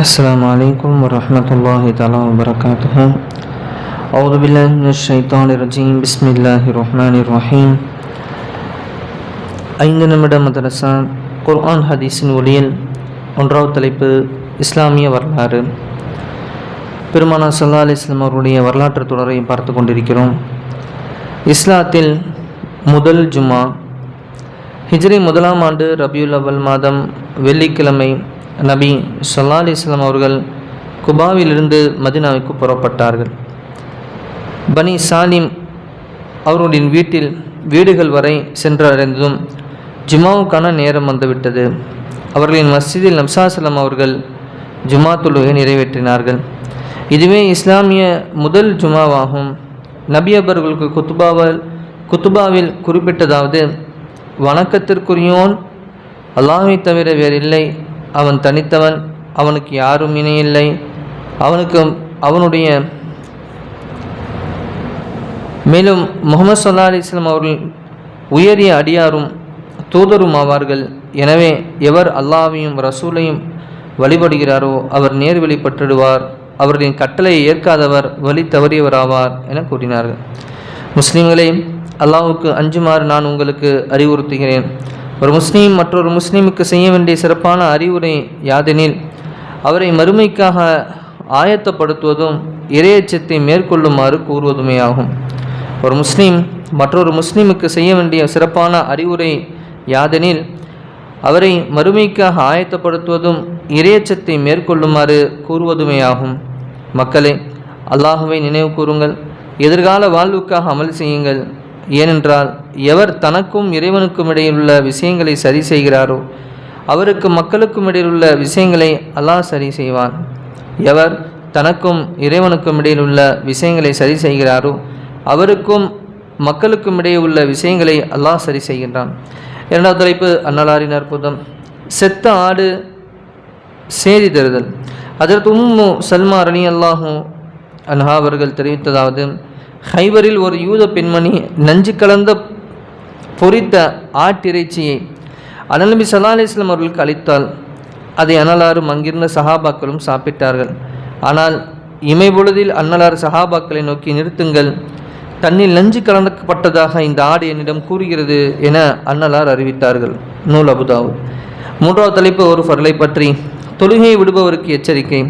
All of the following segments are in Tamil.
السلام عليكم ورحمة الله تعالى وبركاته أعوذ بالله من الشيطان الرجيم بسم الله الرحمن الرحيم ஐந்து நிமிட மதரசா குர்ஆன் ஹதீஸின் ஒளியில் ஒன்றாவது தலைப்பு இஸ்லாமிய வரலாறு பெருமானா சல்லா அலிஸ்லாம் அவருடைய வரலாற்று தொடரை பார்த்து கொண்டிருக்கிறோம் இஸ்லாத்தில் முதல் ஜும்மா ஹிஜ்ரி முதலாம் ஆண்டு ரபியுல் அவல் மாதம் வெள்ளிக்கிழமை நபி சொல்லா அலிஸ்லாம் அவர்கள் குபாவிலிருந்து மதினாவுக்கு புறப்பட்டார்கள். பனி சாலிம் அவர்களின் வீட்டில் வீடுகள் வரை சென்றடைந்ததும் ஜுமாவுக்கான நேரம் வந்துவிட்டது. அவர்களின் மஸ்ஜிதில் நம்சாசலம் அவர்கள் ஜுமா தொழுகை நிறைவேற்றினார்கள். இதுவே இஸ்லாமிய முதல் ஜுமாவாகும் நபி அவர்களுக்கு குத்துபாவல் குத்துபாவில் குறிப்பிட்டதாவது வணக்கத்திற்குரியோன் அல்லாஹை தவிர வேறில்லை. அவன் தனித்தவன் அவனுக்கு யாரும் இணையில்லை. அவனுக்கு அவனுடைய மேலும் முகமது சல்லா அலிஸ்லாம் அவர்கள் உயரிய அடியாரும் தூதரும் ஆவார்கள். எனவே எவர் அல்லாவையும் ரசூலையும் வழிபடுகிறாரோ அவர் நேர்வழி பற்றிடுவார் அவர்களின் கட்டளையை ஏற்காதவர் வழி தவறியவராவார் என கூறினார்கள். முஸ்லீம்களே அல்லாவுக்கு அஞ்சுமாறு நான் உங்களுக்கு அறிவுறுத்துகிறேன். ஒரு முஸ்லீம் மற்றொரு முஸ்லீமுக்கு செய்ய வேண்டிய சிறப்பான அறிவுரை யாதெனில் அவரை மறுமைக்காக ஆயத்தப்படுத்துவதும் இரையச்சத்தை மேற்கொள்ளுமாறு கூறுவதுமே ஆகும் ஒரு முஸ்லீம் மற்றொரு முஸ்லீமுக்கு செய்ய வேண்டிய சிறப்பான அறிவுரை யாதெனில் அவரை மறுமைக்காக ஆயத்தப்படுத்துவதும் இரையச்சத்தை மேற்கொள்ளுமாறு கூறுவதுமே ஆகும் மக்களே அல்லாஹுவை நினைவு கூறுங்கள் எதிர்கால வாழ்வுக்காக அமல் செய்யுங்கள். ஏனென்றால் எவர் தனக்கும் இறைவனுக்கும் இடையிலுள்ள விஷயங்களை சரி செய்கிறாரோ அவருக்கு மக்களுக்கும் இடையிலுள்ள விஷயங்களை அல்லாஹ் சரி செய்வான். எவர் தனக்கும் இறைவனுக்கும் இடையிலுள்ள விஷயங்களை சரி செய்கிறாரோ அவருக்கும் மக்களுக்கும் இடையே உள்ள விஷயங்களை அல்லாஹ் சரி செய்கின்றான். இரண்டாவது தலைப்பு அன்னலாரின் அற்புதம். செத்த ஆடு சேதி தருதல். அதற்கு உம்மு சல்மா அலி அல்லாஹும் அன்ஹா அவர்கள் தெரிவித்ததாவது ஹைபரில் ஒரு யூத பெண்மணி நஞ்சு கலந்த பொரித்த ஆட்டிறைச்சியை அனல்நபி சல்லா அலிஸ்லாம் அவர்களுக்கு அளித்தால் அதை அனலாரும் அங்கிருந்த சஹாபாக்களும் சாப்பிட்டார்கள். ஆனால் இமை பொழுதில் அன்னலார் சஹாபாக்களை நோக்கி நிறுத்துங்கள். தன்னில் நஞ்சு கலந்தப்பட்டதாக இந்த ஆடு என்னிடம் கூறுகிறது என அன்னலார் அறிவித்தார்கள். நூல் அபுதாவு மூன்றாவது தலைப்பு ஒரு ஃபர்லை பற்றி. தொழுகையை விடுபவருக்கு எச்சரிக்கை.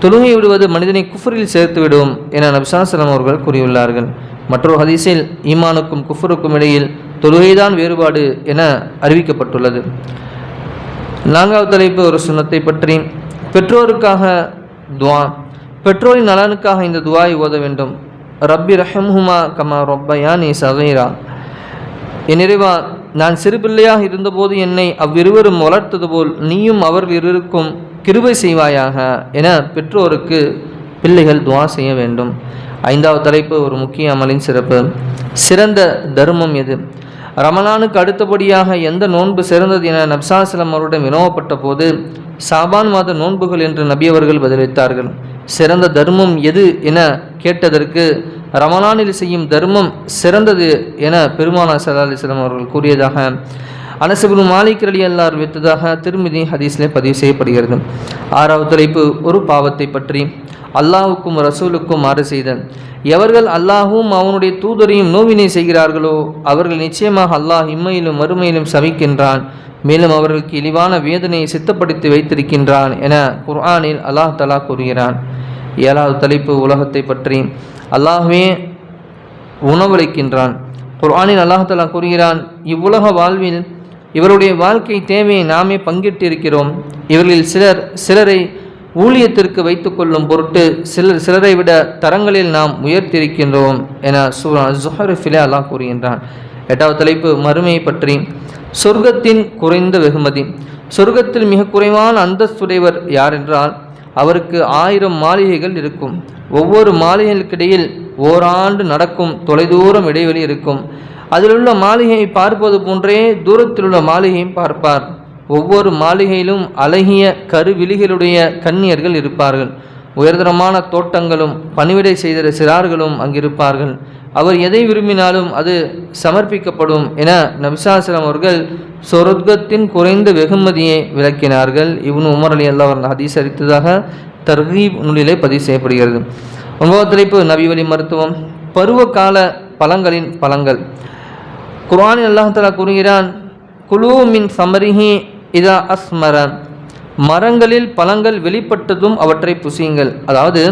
தொழுகை விடுவது மனிதனை குஃபரில் சேர்த்து விடும் என நபிசாசலம் அவர்கள் கூறியுள்ளார்கள். மற்றொரு ஹதீஸில் ஈமானுக்கும் குஃபருக்கும் இடையில் தொழுகைதான் வேறுபாடு என அறிவிக்கப்பட்டுள்ளது. நான்காவது தலைப்பு ஒரு சுண்ணத்தை பற்றி. பெற்றோருக்காக துவா. பெற்றோரின் நலனுக்காக இந்த துவாயை ஓத வேண்டும். ரப்பி ரஹம்ஹுமா கமா ரொப்பயானி சகைரா. என் இறைவா நான் சிறு பிள்ளையாக இருந்தபோது என்னை அவ்விருவரும் வளர்த்தது போல் நீயும் அவர் இருவருக்கும் கிருபை செய்வாயாக என பெற்றோருக்கு பிள்ளைகள் துவா செய்ய வேண்டும். ஐந்தாவது தலைப்பு ஒரு முக்கிய அமலின் சிறப்பு. சிறந்த தர்மம் எது? ரமலானுக்கு அடுத்தபடியாக எந்த நோன்பு சிறந்தது என நப்சாசலம் அவருடன் வினவப்பட்ட போது சாபான் மாத நோன்புகள் என்று நபியவர்கள் பதிலளித்தார்கள். சிறந்த தர்மம் எது என கேட்டதற்கு ரமலானில் செய்யும் தர்மம் சிறந்தது என பெருமானா சல்லா அலிஸ்லாம் அவர்கள் கூறியதாக அனசபுல் மாலிக் அலி அல்லார் வித்ததாக திருமதி ஹதீஸ்லே பதிவு செய்யப்படுகிறது. ஆறாவது தலைப்பு ஒரு பாவத்தை பற்றி. அல்லாஹுக்கும் ரசூலுக்கும் மாறு செய்தல் எவர்கள் அல்லாஹும் அவனுடைய தூதரையும் நோவினை செய்கிறார்களோ அவர்கள் நிச்சயமாக அல்லாஹ் இம்மையிலும் மறுமையிலும் சவிக்கின்றான். மேலும் அவர்களுக்கு இழிவான வேதனையை சித்தப்படுத்தி வைத்திருக்கின்றான் என குர்ஆனில் அல்லாஹ் தலா கூறுகிறான். ஏழாவது தலைப்பு உலகத்தை பற்றி. அல்லாஹ்வே உணவளிக்கின்றான். குர்ஆனில் அல்லாஹ் தலா கூறுகிறான் இவ்வுலக வாழ்வில் இவருடைய வாழ்க்கை தேவையை நாமே பங்கிட்டு இருக்கிறோம் இவர்களில் சிலர் சிலரை ஊழியத்திற்கு வைத்துக்கொள்ளும் பொருட்டு சிலர் சிலரை விட தரங்களில் நாம் உயர்த்தியிருக்கின்றோம் என சூரா ஜுஹர் ஃபிலே அல்லாஹ் கூறுகின்றான். எட்டாவது தலைப்பு மறுமையை பற்றி. சொர்க்கத்தின் குறைந்த வெகுமதி. சொர்க்கத்தில் மிக குறைவான அந்தஸ்துடையவர் யார் என்றால் அவருக்கு ஆயிரம் மாளிகைகள் இருக்கும். ஒவ்வொரு மாளிகைகளுக்கிடையில் ஓராண்டு நடக்கும் தொலைதூரம் இடைவெளி இருக்கும். அதிலுள்ள மாளிகையை பார்ப்பது போன்றே தூரத்தில் உள்ள மாளிகையும் பார்ப்பார். ஒவ்வொரு மாளிகையிலும் அழகிய கருவிழிகளுடைய கன்னியர்கள் இருப்பார்கள். உயர்தரமான தோட்டங்களும் பணிவிடை செய்த சிறார்களும் அங்கிருப்பார்கள். அவர் எதை விரும்பினாலும் அது சமர்ப்பிக்கப்படும் என நபிசாசலம் அவர்கள் சொர்க்கத்தின் குறைந்த வெகுமதியை விளக்கினார்கள். இவனு உமர் அலி அல்லா அவர் ஹதீஸ் அளித்ததாக தர்கீப் நூலிலே பதிவு செய்யப்படுகிறது. ஒன்பது தலைப்பு நபிவழி மருத்துவம். பருவகால பழங்களின் பழங்கள். குரானில் அல்லாஹாலா கூறுகிறான் குலு மின் சமரிஹி இதா அஸ்மர. மரங்களில் பழங்கள் வெளிப்பட்டதும் அவற்றை புசியுங்கள். அதாவது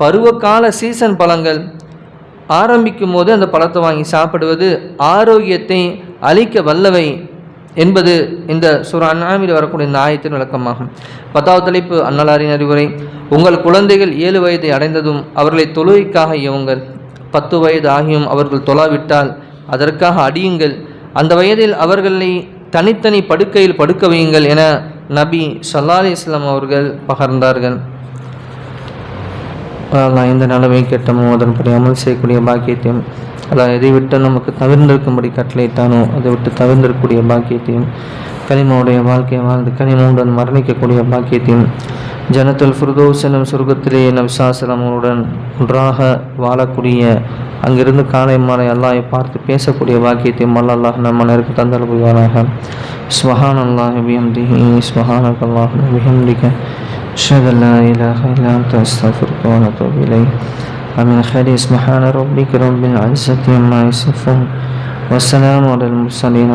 பருவகால சீசன் பழங்கள். ஆரம்பிக்கும் போது அந்த பழத்தை வாங்கி சாப்பிடுவது ஆரோக்கியத்தை அளிக்க வல்லவை என்பது இந்த சுர அண்ணாமில் வரக்கூடிய இந்த ஆயத்தின் விளக்கமாகும். பத்தாவது தலைப்பு அன்னலாரின் அறிவுரை. உங்கள் குழந்தைகள் ஏழு வயதை அடைந்ததும் அவர்களை தொழுகைக்காக இயவுங்கள் பத்து வயது ஆகியும் அவர்கள் தொழாவிட்டால் அதற்காக அடியுங்கள். அந்த வயதில் அவர்களை தனித்தனி படுக்கையில் படுக்க வையுங்கள் என நபி சல்லா அலி இஸ்லாம் அவர்கள் பகர்ந்தார்கள். நான் இந்த நிலைமை கேட்டமோ அதன்படி அமல் செய்யக்கூடிய பாக்கியத்தையும் அதான் எதை விட்டு நமக்கு தவிர்ந்திருக்கும்படி கட்டளைத்தானோ அதை விட்டு தவிர்ந்திருக்கக்கூடிய பாக்கியத்தையும் கனிமாவுடைய வாழ்க்கையை வாழ்ந்து கனிமாவுடன் மரணிக்கக்கூடிய பாக்கியத்தையும் ஜனத்தில் ஃபுர்தோஸ் எனும் சொர்க்கத்திலே நம் சாசனமுடன் ஒன்றாக வாழக்கூடிய அங்கிருந்து காலை மாலை அல்லாஹ் பார்த்து பேசக்கூடிய வாக்கியத்தை மல்லல்லாஹ் நம்ம நேருக்கு தந்தல் புரிவாராக ஸ்மஹான் அல்லாஹ் பிஹம்திஹி ஸ்மஹானக் அல்லாஹ் பிஹம்திக ஷதல்லா இலாஹ இல்லா தஸ்தஃபிர்க வனதுபு இலை அமின் ஹரி ஸ்மஹான ரப்பிக ரப்பில் அன்சத்தி அம்மா இஸ்ஃபுன் வசலாம் அலல் முர்சலீன்